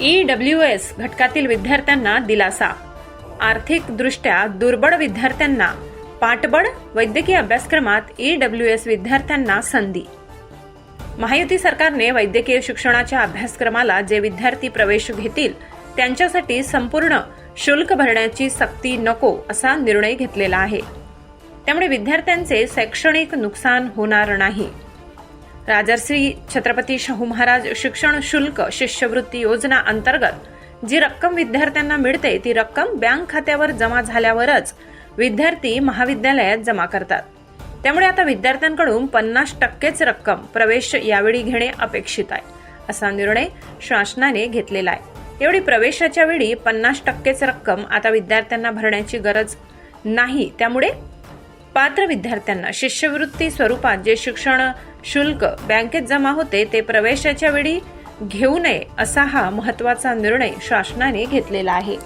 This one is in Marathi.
ई डब्ल्यू एस घटकातील विद्यार्थ्यांना दिलासा. आर्थिकदृष्ट्या दुर्बळ विद्यार्थ्यांना पाठबळ वैद्यकीय अभ्यासक्रमात ई डब्ल्यू एस विद्यार्थ्यांना संधी. महायुती सरकारने वैद्यकीय शिक्षणाच्या अभ्यासक्रमाला जे विद्यार्थी प्रवेश घेतील त्यांच्यासाठी संपूर्ण शुल्क भरण्याची सक्ती नको असा निर्णय घेतलेला आहे. त्यामुळे विद्यार्थ्यांचे शैक्षणिक नुकसान होणार नाही. राजर्षी छत्रपती शाहू महाराज शिक्षण शुल्क शिष्यवृत्ती योजना अंतर्गत जी रक्कम विद्यार्थ्यांना मिळते ती रक्कम बँक खात्यावर जमा झाल्यावरच विद्यार्थी महाविद्यालयात जमा करतात. त्यामुळे आता विद्यार्थ्यांकडून पन्नास टक्केच रक्कम प्रवेश यावेळी घेणे अपेक्षित आहे असा निर्णय शासनाने घेतलेला आहे. एवढी प्रवेशाच्या वेळी पन्नास टक्केच रक्कम आता विद्यार्थ्यांना भरण्याची गरज नाही. त्यामुळे पात्र विद्यार्थ्यांना शिष्यवृत्ती स्वरूपात जे शिक्षण शुल्क बँकेत जमा होते ते प्रवेशाच्या वेळी घेऊ नये असा हा महत्त्वाचा निर्णय शासनाने घेतलेला आहे.